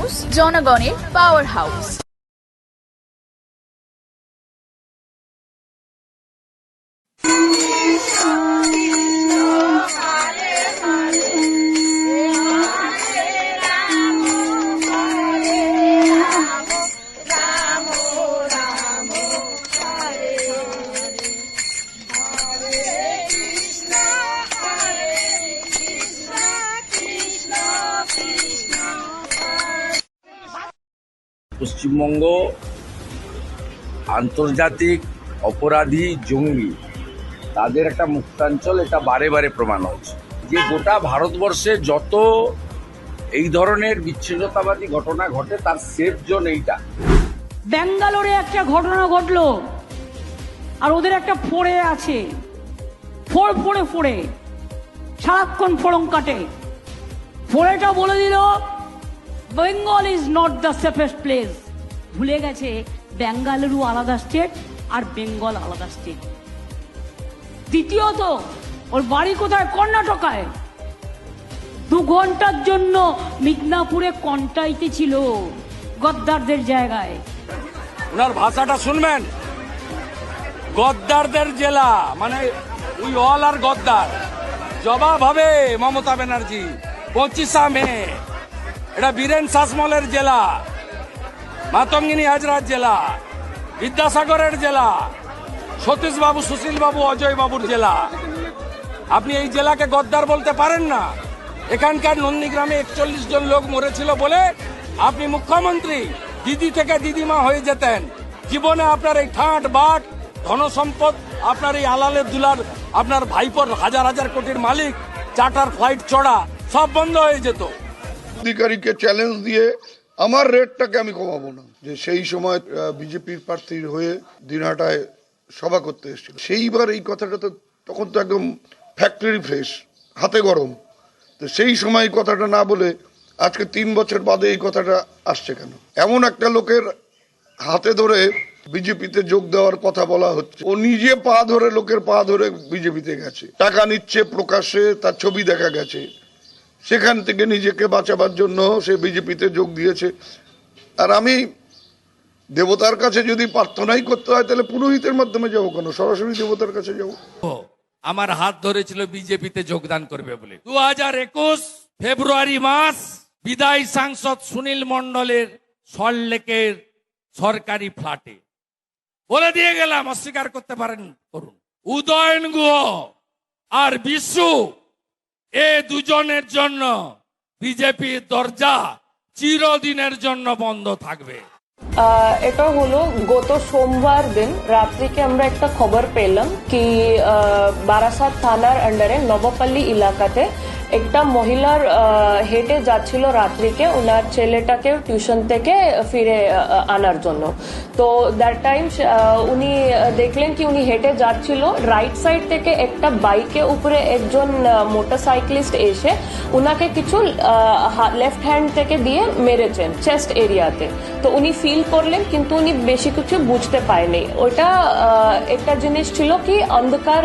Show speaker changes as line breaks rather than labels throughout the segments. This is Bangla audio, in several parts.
নিউজ জনগণের পাওয়ার হাউস
পশ্চিমবঙ্গ, আন্তর্জাতিক অপরাধী জঙ্গি। তাদের একটা মুক্তাঞ্চল, এটা বারে বারে প্রমাণ হচ্ছে। যে গোটা ভারতবর্ষে যত এই ধরনের বিচ্ছিন্নতাবাদী ঘটনা ঘটে, তার সেফ জোন এইটা।
ব্যাঙ্গালোরে একটা ঘটনা ঘটলো, আর ওদের একটা ফোড়ে আছে। ফোড়, ফোড়ে ফোড়ে। সারাক্ষণ ফোড়ং কাটে। ফোড়েটা বলে দিল Bengal is not the safest place ভুলে গেছে বেঙ্গালুরু আলাদা স্টেট আর বেঙ্গল আলাদা স্টেট দ্বিতীয়ত, ওর বাড়ি কোথায়? কর্ণাটকায়। দু ঘণ্টার জন্য মিদনাপুরে কন্টাইতে ছিল গদ্দারদের জায়গায়।
ওনার ভাষাটা শুনবেন? গদ্দারদের জেলা মানে উই অল আর গদ্দার। জবাব হবে মমতা ব্যানার্জি, পঁচিশা মে। এটা বীরেন শাসমলের জেলা, মাতঙ্গিনী হাজরার জেলা, বিদ্যাসাগরের জেলা সতীশ বাবু সুশীল বাবু অজয় বাবুর জেলা। আপনি এই জেলাকে গদ্দার বলতে পারেন না। এখানকার নন্দীগ্রামে একচল্লিশ জন লোক মরেছিল বলে আপনি মুখ্যমন্ত্রী, দিদি থেকে দিদিমা হয়ে যেতেন। জীবনে আপনার এই ঠাঁট বাট ধনসম্পদ, আপনার এই আলালের দুলার, আপনার ভাইপোর হাজার হাজার কোটির মালিক চার্টার ফ্লাইট চড়া, সব বন্ধ হয়ে যেত।
অধিকারীকে চ্যালেঞ্জ দিয়ে আমার রেটটাকে আমি কমাবো না। যে সেই সময় বিজেপির প্রার্থীর হয়ে দিনহাটায় সভা করতে এসেছিল। সেইবার এই কথাটা তো তখন তো একদম ফ্যাক্টরি ফ্রেশ হাতে গরম। তো সেই সময় এই কথাটা না বলে আজকে তিন বছর বাদে এই কথাটা আসছে কেন? এমন একটা লোকের হাতে ধরে বিজেপিতে যোগ দেওয়ার কথা বলা হচ্ছে। ও নিজে পা ধরে, লোকের পা ধরে বিজেপিতে গেছে। টাকা নিচ্ছে প্রকাশ্যে, তার ছবি দেখা গেছে। সেখান থেকে নিজেকে বাঁচাবার জন্য সে বিজেপিতে যোগ দিয়েছে। আর আমি দেবতার কাছে যদি প্রার্থনাই করতে হয়, তাহলে পুরোহিতের মাধ্যমে যাব কেন? সরাসরি দেবতার কাছে যাব।
আমার হাত ধরেছিল বিজেপিতে যোগদান করবে বলে। দু হাজার একুশ ফেব্রুয়ারি মাস বিদায়ী সাংসদ সুনীল মন্ডলের সল্লেকের সরকারি ফ্ল্যাটে। বলে দিয়ে গেলাম, অস্বীকার করতে পারেন, করুন। উদয়ন গুহ আর বিশু এ দুজনের জন্য বিজেপির দরজা চিরদিনের জন্য বন্ধ থাকবে।
এটা হলো গত সোমবার দিন, রাত্রিকে আমরা একটা খবর পেলাম কি বারাসাত থানার আন্ডারে নবপল্লী এলাকাতে একটা মহিলার হেঁটে যাচ্ছিল রাত্রিকে ওনার ছেলেটাকে টিউশন থেকে ফিরে আনার জন্য। তো দ্যাট টাইম উনি দেখলেন কি উনি হেঁটে যাচ্ছিল। রাইট সাইড থেকে একটা বাইকে উপরে একজন মোটরসাইক্লিস্ট এসে উনাকে কিছু লেফট হ্যান্ড থেকে দিয়ে মেরেছেন চেস্ট এরিয়াতে তো উনি ফিল করলেন কিন্তু উনি বেশি কিছু বুঝতে পারেনি। আহ, একটা জিনিস ছিল কি অন্ধকার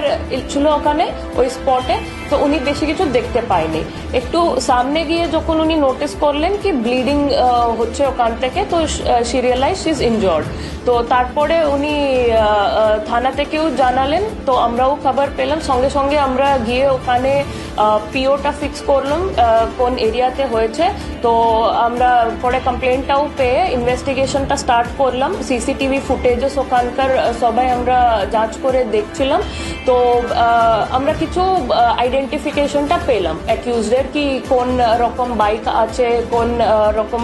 ছিল ওখানে ওই স্পটে তো উনি বেশি কিছু দেখতে পায়নি। একটু সামনে গিয়ে যখন উনি নোটিস করলেন কি ব্লিডিং হচ্ছে ওখান থেকে তো সিরিয়ালাইজ ইজ ইনজর্ড তো তারপরে উনি থানা থেকেও জানালেন তো আমরাও খবর পেলাম। সঙ্গে সঙ্গে আমরা গিয়ে ওখানে পিওটা ফিক্স করলাম কোন এরিয়াতে হয়েছে। তো আমরা পরে কমপ্লেনটাও পেয়ে ইনভেস্টিগেশনটা স্টার্ট করলাম। সিসিটিভি ফুটেজেস ওখানকার সবাই আমরা যাচ করে দেখছিলাম। তো আমরা কিছু আইডেন্টিফিকেশনটা পেলাম। অ্যাকিউজদের কি কোন রকম বাইক আছে, কোন রকম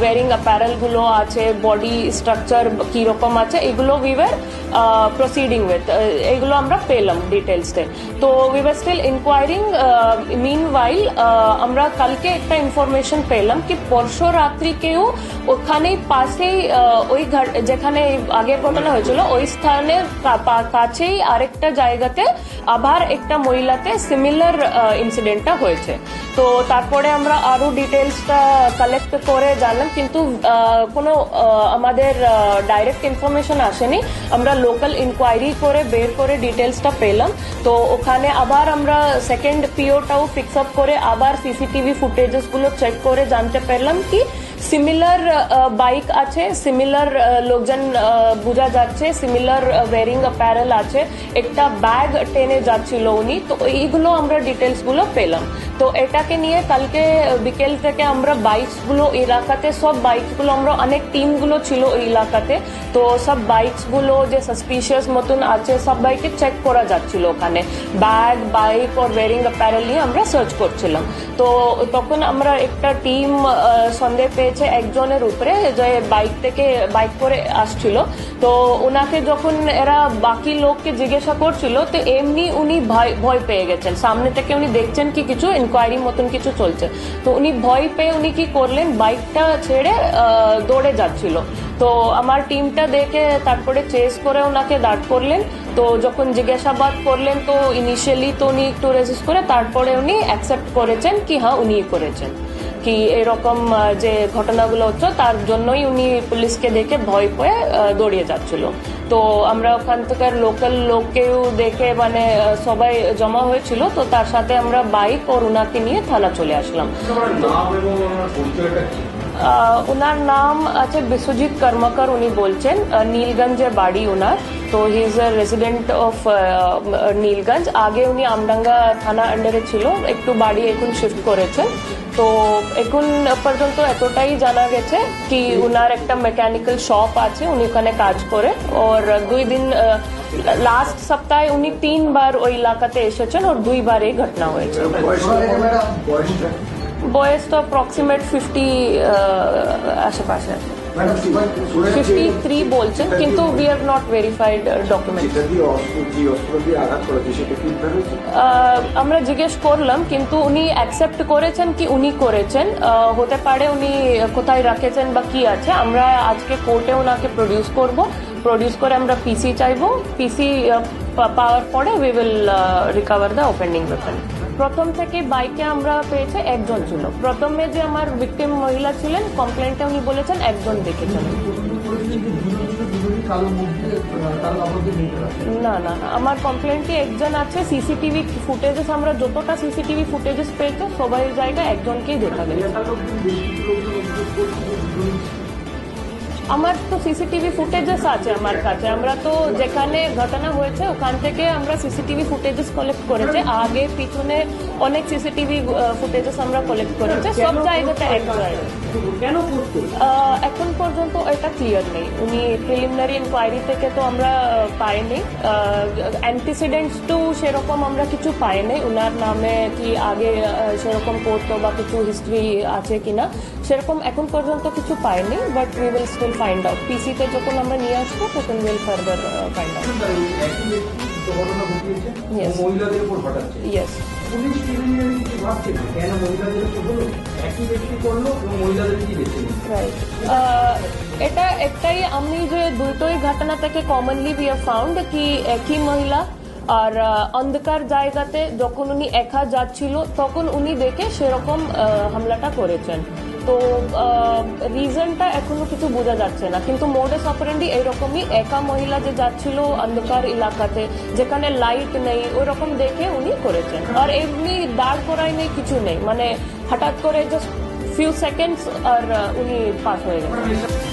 ওয়ারিং অ্যাপারেলগুলো আছে বডি স্ট্রাকচার কি রকম আছে, এগুলো উই ওয়ার প্রসিডিং উইথ এগুলো আমরা পেলাম ডিটেলসে তো। We were still inquiring meanwhile আমরা কালকে একটা ইনফরমেশন পেলাম কি পরশু রাত্রিকেও ওখানেই পাশেই ওই যেখানে আগের ঘটনা হয়েছিল, ওই স্থানের কাছেই আরেকটা জায়গাতে আবার একটা মহিলাতে সিমিলার ইনসিডেন্টটা হয়েছে। তো তারপরে আমরা আরও ডিটেলসটা কালেক্ট করে জানলাম, কিন্তু কোনো আমাদের ডাইরেক্ট ইনফরমেশন আসেনি। আমরা লোকাল ইনকোয়ারি করে বের করে ডিটেলসটা পেলাম। তো ওখানে আবার আমরা সেকেন্ড পিওটাও ফিক্স আপ করে আবার সিসিটিভি ফুটেজেসগুলো চেক করে জানতে পারলাম কি সিমিলার বাইক আছে সিমিলার লোকজন আহ, বোঝা যাচ্ছে সিমিলার ওয়ারিং অ্যাপারেল আছে। একটা ব্যাগ টেনে যাচ্ছিল উনি তো এইগুলো আমরা ডিটেলসগুলো পেলাম। তো এটাকে নিয়ে কালকে বিকেল থেকে আমরা বাইকসগুলো এলাকাতে সব বাইকসগুলো আমরা অনেক টিমগুলো ছিল ওই এলাকাতে তো সব বাইকসগুলো যে সাসপিশিয়াস মতন আছে সব বাইকে চেক করা যাচ্ছিল ওখানে। ব্যাগ বাইক ওর ওয়ারিং অ্যাপারেল নিয়ে আমরা সার্চ করছিলাম। তো তখন আমরা একটা টিম সন্দেহ পেয়েছে একজনের উপরে, যে বাইক থেকে, বাইক করে আসছিল। তো ওনাকে যখন এরা বাকি লোককে জিজ্ঞাসা করছিল, তো এমনি উনি ভয় ভয় পেয়ে গেছেন। সামনে থেকে উনি দেখছেন কি কিছু ইনকোয়ারি মতন কিছু চলছে। তো উনি ভয় পেয়ে উনি কি করলেন, বাইকটা ছেড়ে দৌড়ে যাচ্ছিল। তো আমার টিমটা দেখে তারপরে চেস করে ওনাকে দাঁড় করলেন। তো যখন জিজ্ঞাসাবাদ করলেন, তো ইনিশিয়ালি তো উনি একটু রেজিস্ট করে, তারপরে উনি অ্যাকসেপ্ট করেছেন কি হ্যাঁ উনিই করেছেন। কি এরকম যে ঘটনাগুলো হচ্ছে, তার জন্যই উনি পুলিশকে দেখে ভয় পেয়ে দৌড়িয়ে যাচ্ছিল। তো আমরা ওখান থেকে লোকাল লোককেও দেখে মানে সবাই জমা হয়েছিল। তো তার সাথে আমরা বাইক ও উনাকে নিয়ে থানা চলে আসলাম। ওনার নাম আছে বিশ্বজিৎ কর্মকার, উনি বলছেন নীলগঞ্জের বাড়ি ওনার তো he is a resident of Nilganj. আগে উনি আমডাঙ্গা থানা আন্ডারে ছিল, একটু বাড়ি এখন শিফট করেছেন। তো এখন পর্যন্ত এতটাই জানা গেছে কি উনার একটা মেকানিক্যাল শপ আছে, উনি ওখানে কাজ করে। ওর দুই দিন লাস্ট সপ্তাহে উনি তিনবার ওই এলাকাতে এসেছেন, ওর দুইবার এই ঘটনা হয়েছে। বয়স তো অ্যাপ্রক্সিমেট ফিফটি আশেপাশে। ফিফটি থ্রি বলছেন কিন্তু
we are not verified document
আমরা জিজ্ঞেস করলাম কিন্তু উনি অ্যাকসেপ্ট করেছেন কি উনি করেছেন? হতে পারে উনি কোথায় রাখেছেন বা কি আছে আমরা আজকে কোর্টে ওনাকে প্রডিউস করব। প্রডিউস করে আমরা পিসি চাইব। পিসি পাওয়ার পরে we will recover the offending weapon প্রথম থেকে বাইকে আমরা পেয়েছে একজন ছিল প্রথমে যে আমার ভিকটিম মহিলা ছিলেন কমপ্লেনটা উনি বলেছেন একজন দেখেছেন না না আমার কমপ্লেন্টে একজন আছে সিসিটিভি ফুটেজেস আমরা যতটা সিসিটিভি ফুটেজেস পেয়েছে, সবাই জায়গায় একজনকেই দেখা গেছে। আমার তো সিসিটিভি ফুটেজেস আছে আমার কাছে। আমরা তো যেখানে ঘটনা হয়েছে ওখান থেকে আমরা সিসিটিভি ফুটেজেস কালেক্ট করেছে। আগে পিছনে অনেক সিসিটিভি ফুটেজেস আমরা কালেক্ট করেছে। সব জায়গাতে এক
কেন
এখন পর্যন্ত এটা ক্লিয়ার নেই। উনি প্রিলিমিনারি ইনকোয়ারি থেকে তো আমরা পাইনি। অ্যান্টিসিডেন্টস তো সেরকম আমরা কিছু পাইনি। উনার নামে কি আগে সেরকম করতো বা কিছু হিস্ট্রি আছে কিনা সেরকম এখন পর্যন্ত কিছু পাইনি but we will still find out পিসিতে যখন আমরা নিয়ে আসব তখন উইল ফার্দার ফাইন্ড আউট.
মহিলাদের উপর ঘটাচ্ছে।
ইয়েস
পুলিশ প্রিলিমিনারি কিছু ভাবছে কেন মহিলাদের উপর হলো একই ব্যক্তি করল এবং মহিলাদের কি বেছে
রাইট এটা একটাই আমি যে দুটোই ঘটনা থেকে কমনলি উই হ্যাভ ফাউন্ড কি একই মহিলা আর অন্ধকার জায়গাতে যখন উনি একা যাচ্ছিল তখন উনি দেখে সেরকম হামলাটা করেছেন। তো রিজনটা এখনও কিছু বোঝা যাচ্ছে না। কিন্তু মোডেস অপারেন্ডি এইরকমই, একা মহিলা যে যাচ্ছিল অন্ধকার এলাকাতে, যেখানে লাইট নেই ওরকম দেখে উনি করেছেন। আর এমনি দাঁড় করাই নেই, কিছু নেই। মানে হঠাৎ করে জাস্ট ফিউ সেকেন্ডস আর উনি পাস হয়ে গেছেন